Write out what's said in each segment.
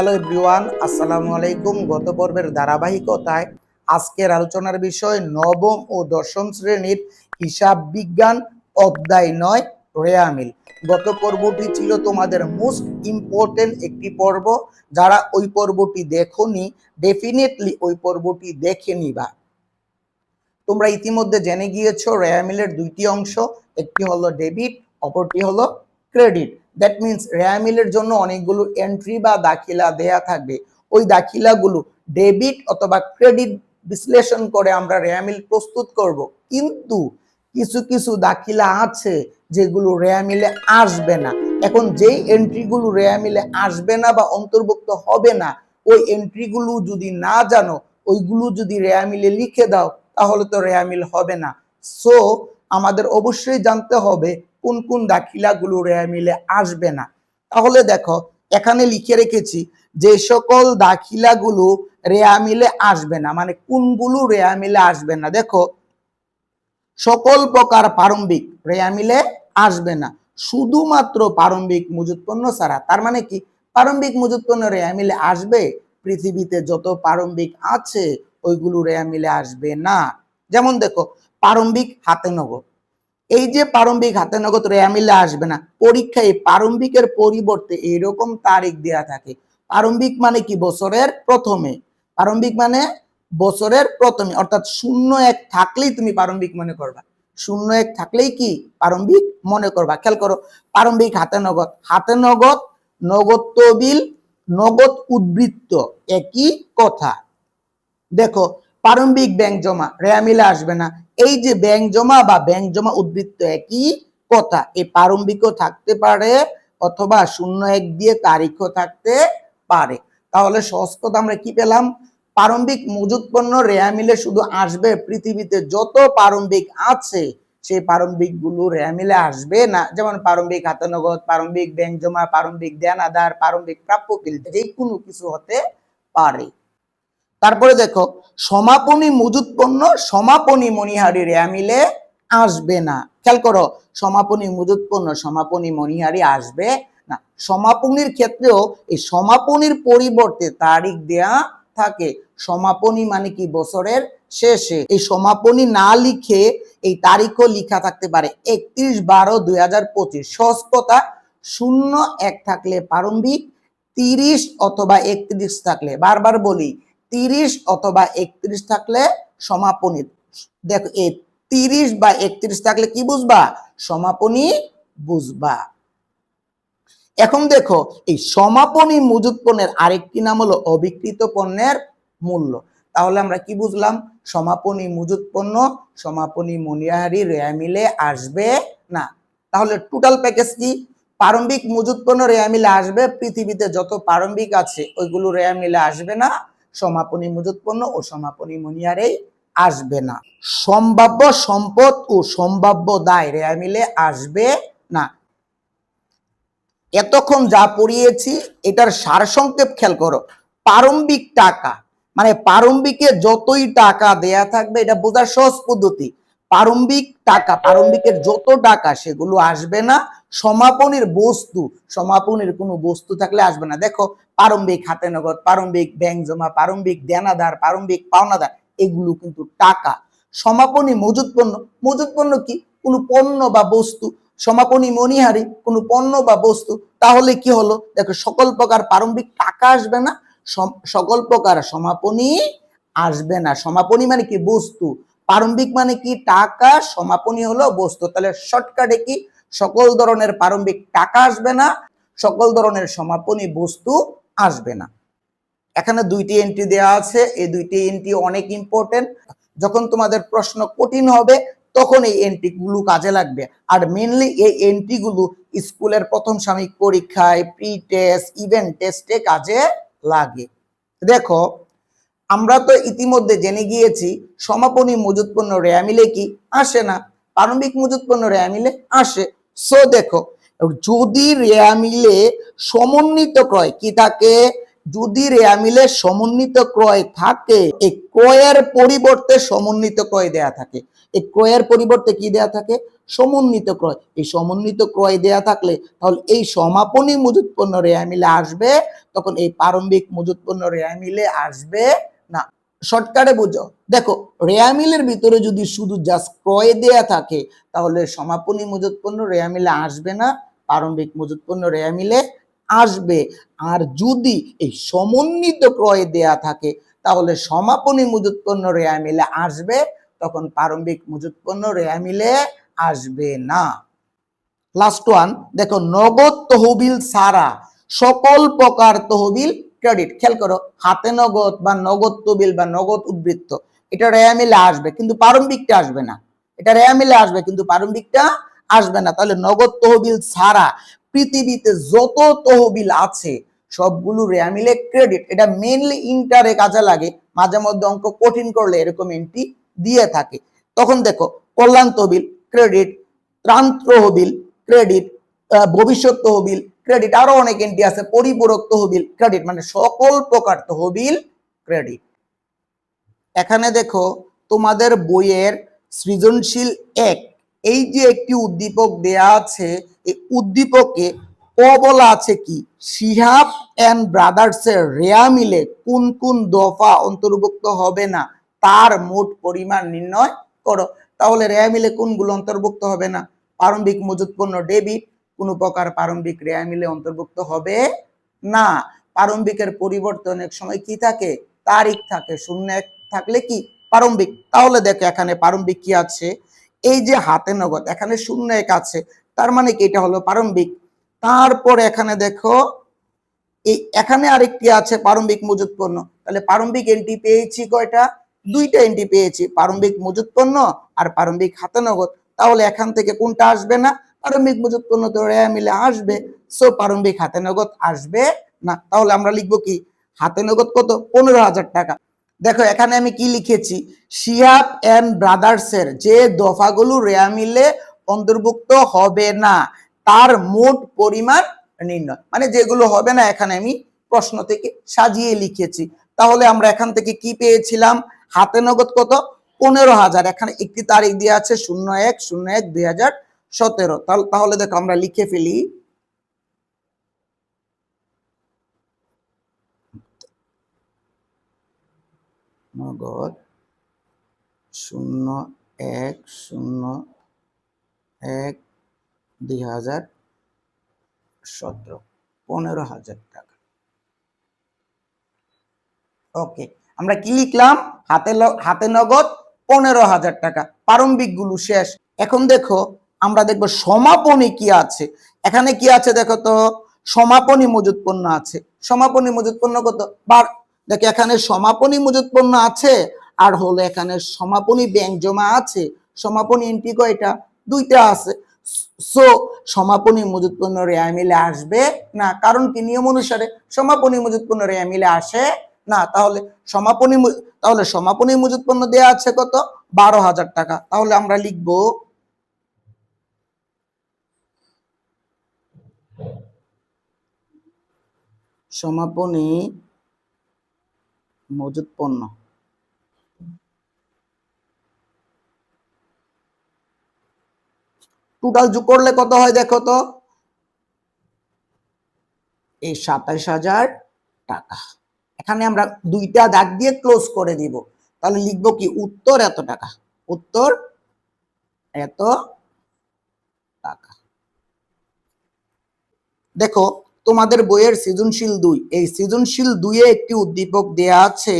Hello everyone আসসালামু আলাইকুম। গত পর্বের ধারাবাহিকতায় আজকের আলোচনার বিষয় নবম ও দশম শ্রেণির হিসাব বিজ্ঞান অধ্যায় নয়, রেয়ামিল। গত পর্বটি ছিল তোমাদের মোস্ট ইম্পর্টেন্ট একটি পর্ব। যারা ওই পর্বটি দেখোনি ডেফিনেটলি ওই পর্বটি দেখে নিবা। তোমরা ইতিমধ্যে জেনে গিয়েছো, রেয়ামিলের দুইটি অংশ, একটি হলো ডেবিট, অপরটি হলো ক্রেডিট দ্যাট মিনস রেয়ামিলের জন্য অনেকগুলো এন্ট্রি বা দাখিলা দেয়া থাকবে। ওই দাখিলাগুলো ডেবিট অথবা ক্রেডিট বিশ্লেষণ করে আমরা রেয়ামিল প্রস্তুত করব। কিন্তু কিছু কিছু দাখিলা আছে যেগুলো রেয়ামিলে আসবে না। এখন যেই এন্ট্রিগুলো রেয়ামিলে আসবে না বা অন্তর্ভুক্ত হবে না, ওই এন্ট্রিগুলো যদি না জানো, ওইগুলো যদি রেয়ামিলে লিখে দাও, তাহলে তো রেয়ামিল হবে না। সো আমাদের অবশ্যই জানতে হবে কোন কোন দাখিলাগুলো রেয়ামিলে আসবে না। তাহলে দেখো, এখানে লিখে রেখেছি যে সকল দাখিলাগুলো রেয়ামিলে আসবে না মানে কোনগুলো রেয়ামিলে আসবে না। দেখো, সকল প্রকার প্রারম্ভিক রেয়ামিলে আসবে না, শুধুমাত্র প্রারম্ভিক মজুত পণ্য ছাড়া। তার মানে কি? প্রারম্ভিক মজুত পণ্য রেয়ামিলে আসবে, পৃথিবীতে যত প্রারম্ভিক আছে, ওইগুলো রেয়ামিলে আসবে না। যেমন দেখো, প্রারম্ভিক হাতে নগদ। এই যে প্রারম্ভিক হাতে নগদ রেয়ামিলে আসবে না, পরীক্ষায় প্রারম্ভিকের পরিবর্তে এরকম তারিখ দেয়া থাকে। প্রারম্ভিক মানে কি? বছরের প্রথমে। প্রারম্ভিক মানে বছরের প্রথমে। অর্থাৎ শূন্য এক থাকলেই তুমি প্রারম্ভিক মনে করবা। শূন্য এক থাকলেই কি? প্রারম্ভিক মনে করবা। খেয়াল করো, প্রারম্ভিক হাতে নগদ। হাতে নগদ নগদ তবিল নগদ উদ্বৃত্ত। একই কথা। দেখো প্রারম্ভিক ব্যাংক জমা রেয়ামিলে আসবে না। এই যে ব্যাংক জমা বা ব্যাংক জমা উদ্বৃত্ত একই কথা এই প্রারম্ভিকও থাকতে পারে অথবা শূন্য এক দিয়ে তারিখও থাকতে পারে। তাহলে সহজ কথা আমরা কি পেলাম? প্রারম্ভিক মজুত পণ্য রেয়ামিলে শুধু আসবে পৃথিবীতে যত প্রারম্ভিক আছে, সেই প্রারম্ভিকগুলো রেয়ামিলে আসবে না। যেমন প্রারম্ভিক হাতে নগদ, প্রারম্ভিক ব্যাংক জমা, প্রারম্ভিক দেন আধার প্রারম্ভিক প্রাপ্য বিল যে কোনো কিছু হতে পারে। তারপরে দেখো, সমাপনী মজুত পণ্য সমাপনী মণিহারি রেয়ামিলে আসবে না। খেয়াল করো, সমাপনী মজুত পণ্য সমাপনী মণিহারি আসবে না। সমাপনীর ক্ষেত্রেও এই সমাপনীর পরিবর্তে তারিখ দেয়া থাকে। সমাপনী মানে কি? বছরের শেষে। এই সমাপনী না লিখে এই তারিখও লিখা থাকতে পারে। একত্রিশ বারো দুই হাজার পঁচিশ। সহজ শূন্য এক থাকলে প্রারম্ভিক, তিরিশ অথবা একত্রিশ থাকলে। বারবার বলি তিরিশ অথবা একত্রিশ থাকলে সমাপনী। দেখো, এই তিরিশ বা একত্রিশ থাকলে কি বুঝবা? সমাপনী বুঝবা। এখন দেখো, এই সমাপনী মজুত পণ্যের আরেকটি নাম হলো অবিকৃত পণ্যের মূল্য। তাহলে আমরা কি বুঝলাম? সমাপনী মজুত পণ্য, সমাপনী মনিয়াহারি, রেয়ামিলে আসবে না। তাহলে টোটাল প্যাকেজ কি? প্রারম্ভিক মজুত পণ্য রেয়ামিলে আসবে, পৃথিবীতে যত প্রারম্ভিক আছে, ওইগুলো রেয়ামিলে আসবে না। সমাপনী মজুত পণ্য ও সমাপনী মনিয়ারেই আসবে না। সম্ভাব্য সম্পদ ও সম্ভাব্য দায় রেয়ামিলে আসবে না। এতক্ষণ যা পড়িয়েছি, এটার সারসংক্ষেপ খেয়াল করো। প্রারম্ভিক টাকা মানে প্রারম্ভিকে যতই টাকা দেয়া থাকবে, এটা বোঝার সহজ পদ্ধতি। প্রারম্ভিক টাকা, প্রারম্ভিকের যত টাকা, সেগুলো আসবে না। সমাপনের বস্তু, সমাপনের কোনো বস্তু থাকলে আসবে না। দেখো প্রারম্ভিক হাতে নগদ প্রারম্ভিক ব্যাংক জমা প্রারম্ভিক দেনাদার প্রারম্ভিক পাওনাদার, এগুলো কিন্তু টাকা। সমাপনী মজুত পণ্য মজুত পণ্য কি? কোনো পণ্য বা বস্তু, সমাপনী মনিহারি, কোনো পণ্য বা বস্তু, তাহলে কি হলো? দেখো, সকল প্রকার প্রারম্ভিক টাকা আসবে না সকল প্রকার সমাপনী আসবে না। সমাপনী মানে কি? বস্তু। প্রারম্ভিক মানে কি? টাকা, সমাপনী হলো বস্তু। তাহলে শর্টকাটে কি? সকল ধরনের প্রারম্ভিক টাকা আসবে না, সকল ধরনের সমাপনী বস্তু আসবে না। এখানে দুইটি এন্ট্রি দেওয়া আছে, এই দুইটি এন্ট্রি অনেক ইম্পর্টেন্ট যখন তোমাদের প্রশ্ন কঠিন হবে, তখন এই এন্ট্রি গুলো কাজে লাগবে। আর মেনলি এই এন্ট্রি গুলো স্কুলের প্রথম সাময়িক পরীক্ষায় প্রি টেস্ট ইভেন্ট টেস্টে কাজে লাগে। দেখো, আমরা তো ইতিমধ্যে জেনে গিয়েছি, সমাপনী মজুত পণ্য রেয়ামিলে কি? আসে না। প্রারম্ভিক মজুত পণ্য রেয়ামিলে আসে। সো দেখো যদি রেয়ামিলে সমন্বিত ক্রয়, কি থাকে? যদি রেয়া মিলে সমন্বিত ক্রয় থাকে, এই ক্রয়ের পরিবর্তে সমন্বিত ক্রয় দেয়া থাকে। এই ক্রয়ের পরিবর্তে কি দেয়া থাকে? সমন্বিত ক্রয়। এই সমন্বিত ক্রয় দেয়া থাকলে তাহলে এই সমাপনী মজুত পণ্য রেয়া মিলে আসবে, তখন এই প্রারম্ভিক মজুত পণ্য রেয়া মিলে আসবে না। শর্টকাটে বুঝো। দেখো, রেয়া মিলের ভিতরে যদি শুধু জাস্ট ক্রয় দেয়া থাকে, তাহলে সমাপনী মজুত পণ্য রেয়া মিলে আসবে না। প্রারম্ভিক মজুত পণ্য রেয়া মিলে আসবে। আর যদি এই সমন্বিত ক্রয় দেয়া থাকে, তাহলে সমাপনী মজুত পণ্য রেয়া মিলে আসবে, তখন প্রারম্ভিক মজুত পণ্য রেয়া মিলে আসবে না। লাস্ট ওয়ান দেখো, নগদ তহবিল ছাড়া সকল প্রকার তহবিল ক্রেডিট খেয়াল করো, হাতে নগদ বা নগদ তহবিল বা নগদ উদ্বৃত্ত, এটা রেয়া মিলে আসবে, কিন্তু প্রারম্ভিকটা আসবে না। এটা রেয়া মিলে আসবে, কিন্তু প্রারম্ভিকটা আসবে না। তাহলে নগদ তহবিল ছাড়া পৃথিবীতে যত তহবিল আছে, সবগুলো রেয়া মিলে ক্রেডিট এটা মেনলি ইন্টারে কাজে লাগে। মাঝে মধ্যে অঙ্ক কঠিন করলে এরকম এন্ট্রি দিয়ে থাকে। তখন দেখো, কল্যাণ তহবিল ক্রেডিট ত্রাণ তহবিল ক্রেডিট ভবিষ্যৎ তহবিল ক্রেডিট আরও অনেক এন্ট্রি আছে। পরিপূরক তহবিল ক্রেডিট মানে সকল প্রকার তহবিল ক্রেডিট এখানে দেখো, তোমাদের বইয়ের সৃজনশীল এক এই যে একটি উদ্দীপক দেয়া আছে, এই উদ্দীপকে ক বলা আছে কি? শিহাব অ্যান্ড ব্রাদার্স এর রেয়া মিলে কোন কোন দফা অন্তর্ভুক্ত হবে না? তার মোট পরিমাণ নির্ণয় করো। তাহলে রেয়া মিলে কোনগুলো অন্তর্ভুক্ত হবে না? প্রারম্ভিক মজুত পণ্য ডেবিট, কোনো প্রকার প্রারম্ভিক রেয়া মিলে অন্তর্ভুক্ত হবে না। প্রারম্ভিকের পরিবর্তে অনেক সময় কি থাকে? তারিখ থাকে, শূন্য এক থাকলে কি? প্রারম্ভিক তাহলে দেখো এখানে প্রারম্ভিক কি আছে? এই যে হাতে নগদ, এখানে শূন্য এক আছে, তার মানে কি এটা হলো প্রারম্ভিক? তারপর এখানে দেখো, এই এখানে আরেকটি আছে প্রারম্ভিক মজুত পণ্য। তাহলে প্রারম্ভিক এন্ট্রি পেয়েছি কয়টা? দুইটা এন্ট্রি পেয়েছি, প্রারম্ভিক মজুত পণ্য আর প্রারম্ভিক হাতে নগদ। তাহলে এখান থেকে কোনটা আসবে না? প্রারম্ভিক মজুত পণ্য তো রেয়া মিলে আসবে সো প্রারম্ভিক হাতে নগদ আসবে না। তাহলে আমরা লিখব কি? হাতে নগদ কত? পনেরো হাজার টাকা। দেখো, এখানে আমি কি লিখেছি? শিয়াব অ্যান্ড ব্রাদার্স এর যে দফাগুলো রেয়া মিলে অন্তর্ভুক্ত হবে না, তার মোট পরিমাণ নির্ণয়। মানে যেগুলো হবে না, এখানে আমি প্রশ্ন থেকে সাজিয়ে লিখেছি। তাহলে আমরা এখান থেকে কি পেয়েছিলাম? হাতে নগদ কত? পনেরো হাজার। এখানে একটি তারিখ দিয়ে আছে শূন্য এক শূন্য এক, দুই হাজার সতেরো। তাহলে দেখো, আমরা লিখে ফেলি। নগদ শূন্য এক শূন্য এক দুই হাজার সতেরো, পনেরো হাজার টাকা। ওকে, আমরা কি লিখলাম? হাতে হাতে নগদ পনেরো হাজার টাকা। প্রারম্ভিকগুলো শেষ। এখন দেখো, আমরা দেখব সমাপনী কি আছে। এখানে কি আছে দেখো তো? সমাপনী মজুত আছে। সমাপনী মজুত কত? বার দেখো এখানে সমাপনী মজুত পণ্য আছে, আর হলো এখানে সমাপনী ব্যাংক জমা আছে। সমাপনী এন্ট্রি কয়টা দুইটা আছে। সো সমাপনী মজুত পণ্য রেয়া মিলে আসবে না? কারণ কি? নিয়ম অনুসারে সমাপনী মজুত পণ্য রেয়া মিলে আসে না? তাহলে সমাপনী তাহলে সমাপনী মজুত পণ্য দেয়া আছে কত? বারো হাজার টাকা। তাহলে আমরা লিখব সমাপনী মজুত পণ্য। টোটাল যোগ করলে কত হয় দেখো তো? এই সাতাইশ হাজার টাকা। এখানে আমরা দুইটা দাগ দিয়ে ক্লোজ করে দিব। তাহলে লিখব কি, উত্তর এত টাকা। উত্তর এত টাকা। দেখো তোমাদের বইয়ের সৃজনশীল দুই। এই সৃজনশীল দুইয়ে একটি উদ্দীপক দেয়া আছে,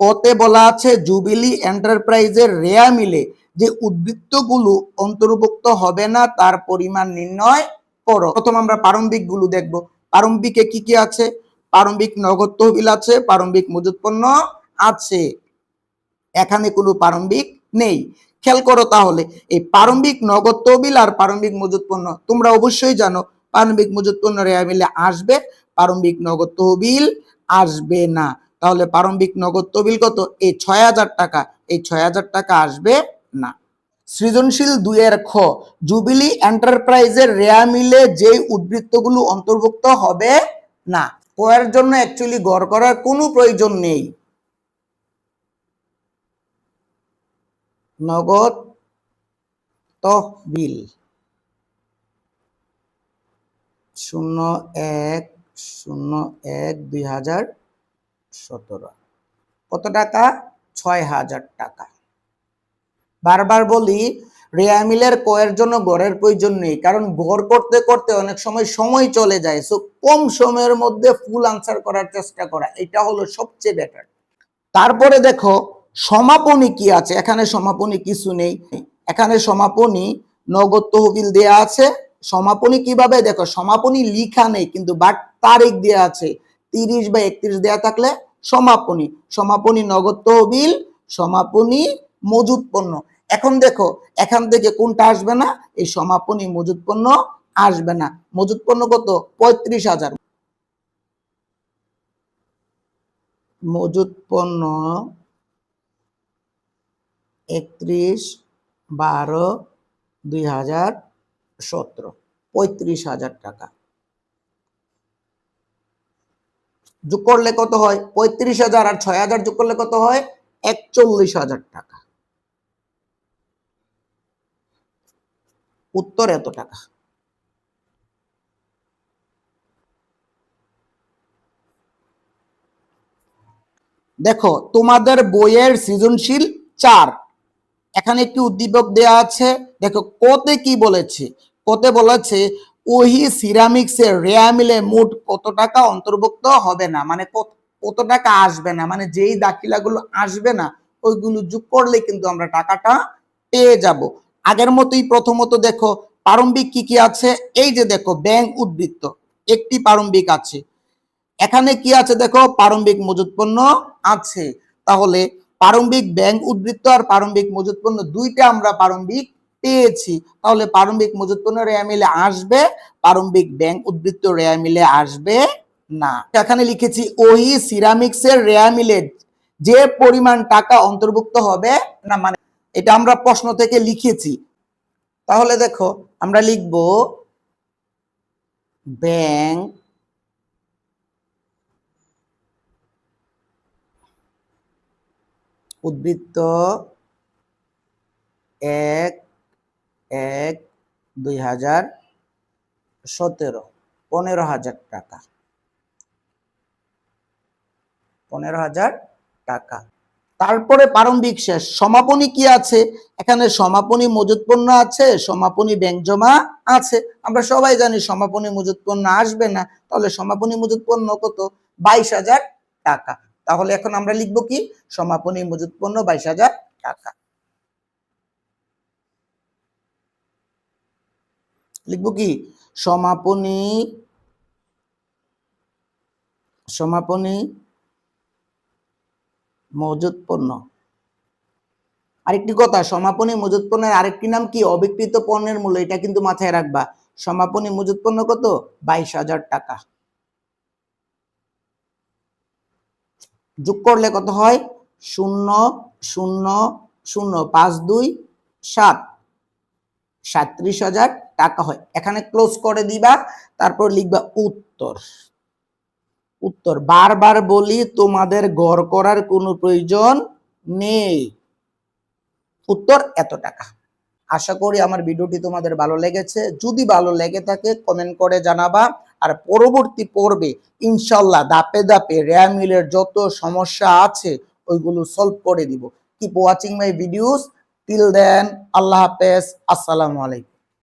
পথে বলা আছে, জুবিলি এন্টারপ্রাইজের রেয়া মিলে যে উদ্বৃত্তগুলো অন্তর্ভুক্ত হবে না, তার পরিমাণ নির্ণয় করো। প্রথম আমরা প্রারম্ভিকগুলো দেখব। প্রারম্ভিকে কি কি আছে? প্রারম্ভিক নগদ তহবিল আছে, প্রারম্ভিক মজুত পণ্য আছে। এখানে কোনো প্রারম্ভিক নেই। খেয়াল করো তাহলে, এই প্রারম্ভিক নগদ তহবিল আর প্রারম্ভিক মজুত পণ্য তোমরা অবশ্যই জানো প্রারম্ভিক মজুত পণ্য মিলে আসবে প্রারম্ভিক নগদ তহবিল আসবে না। তাহলে প্রারম্ভিক নগদ তহবিল কত? এই ছয় হাজার টাকা, এই ছয় হাজার টাকা আসবে না। সৃজনশীল দুইয়ের খ, জুবিলি এন্টারপ্রাইজের রেয়া মিলে যে উদ্বৃত্তগুলো অন্তর্ভুক্ত হবে না। ক ক্রয়ের জন্য অ্যাকচুয়ালি গড় করার কোনো প্রয়োজন নেই। নগদ তহবিল। শূন্য এক শূন্য এক দুই হাজার সতেরো। কত টাকা? ছয় হাজার টাকা। বারবার বলি রেয়ামিলের কয়ের জন্য গড়ের প্রয়োজন নেই, কারণ গড় করতে করতে অনেক সময় সময় চলে যায়। সো কম সময়ের মধ্যে ফুল আনসার করার চেষ্টা করা, এটা হলো সবচেয়ে বেটার তারপরে দেখো, সমাপনী কি আছে? এখানে সমাপনী কিছু নেই। এখানে সমাপনী নগদ তহবিল দেয়া আছে। সমাপনী কীভাবে? দেখো, সমাপনী লিখা নেই, কিন্তু বাট তারিখ দেওয়া আছে। তিরিশ বা একত্রিশ দেওয়া থাকলে সমাপনী। সমাপনী নগদ তহবিল, সমাপনী মজুদ পণ্য। এখন দেখো, এখান থেকে কোনটা আসবে না? এই সমাপনী মজুদ পণ্য আসবে না। মজুদ পণ্য কত? পঁয়ত্রিশ হাজার। মজুদ পণ্য একত্রিশ, বারো, দুই হাজার সতেরো, পঁয়ত্রিশ হাজার টাকা। যোগ করলে কত হয়? পঁয়ত্রিশ হাজার আর ছয় হাজার যোগ করলে কত হয়? একচল্লিশ হাজার টাকা। উত্তর এত টাকা। দেখো, তোমাদের বইয়ের সৃজনশীল চার। এখানে একটি উদ্দীপক দেয়া আছে। দেখো, কোতে কি বলেছে? কোতে বলেছে ওহি সিরামিক্সের রেয়া মিলে মোট কত টাকা অন্তর্ভুক্ত হবে না? মানে কত টাকা আসবে না? মানে যেই দাখিলাগুলো আসবে না, ওইগুলো যোগ করলে কিন্তু আমরা টাকাটা পেয়ে যাব। আগের মতোই প্রথমত দেখো, প্রারম্ভিক কি কি আছে? এই যে দেখো, ব্যাংক উদ্বৃত্ত, একটি প্রারম্ভিক আছে। এখানে কি আছে দেখো? প্রারম্ভিক মজুত পণ্য আছে। তাহলে প্রারম্ভিক ব্যাংক উদ্বৃত্ত আর প্রারম্ভিক মজুত পণ্য, দুইটা আমরা প্রারম্ভিক পেয়েছি। তাহলে প্রারম্ভিক মজুত পণ্য রেয়া মিলে আসবে, প্রারম্ভিক ব্যাংক উদ্বৃত্ত রেয়া মিলে আসবে না। এখানে লিখেছি, ওই সিরামিক্সের রেয়া মিলে যে পরিমাণ টাকা অন্তর্ভুক্ত হবে, না মানে এটা আমরা প্রশ্ন থেকে লিখেছি। তাহলে দেখো, আমরা লিখব ব্যাংক উদ্বৃত্ত এক এক, দুই হাজার সতেরো, পনেরো হাজার টাকা। পনেরো হাজার টাকা। তারপরে প্রারম্ভিক শেষ। সমাপনী কি আছে? এখানে সমাপনী মজুত পণ্য আছে, সমাপনী ব্যাংক জমা আছে। আমরা সবাই জানি সমাপনী মজুত পণ্য আসবে না। তাহলে সমাপনী মজুত পণ্য কত? বাইশ হাজার টাকা। তাহলে এখন আমরা লিখব কি? সমাপনী মজুত পণ্য বাইশ হাজার টাকা। লিখব কি? সমাপনী সমাপনী মজুত পণ্য আরেকটি কথা, সমাপনী মজুত আরেকটি নাম কি? অবিকৃত পণ্যের মূল্য, এটা কিন্তু মাথায় রাখবা। সমাপনী মজুত কত? বাইশ হাজার টাকা। যোগ করলে কত হয়? শূন্য শূন্য শূন্য, পাঁচ দুই, সাত। সাত্রিশ হাজার টাকা হয়। এখানে ক্লোজ করে দিবা, তারপর লিখবা উত্তর। উত্তর, বারবার বলি তোমাদের গড় করার কোনো প্রয়োজন নেই। উত্তর, এত টাকা। আশা করি আমার ভিডিওটি তোমাদের ভালো লেগেছে। যদি ভালো লেগে থাকে কমেন্ট করে জানাবা। আর পরবর্তী পর্বে ইনশাল্লাহ দাপে দাপে র্যামিলের যত সমস্যা আছে, ওইগুলো সলভ করে দিব। Keep watching my videos till then আল্লাহ হাফেজ। আসসালামু আলাইকুম।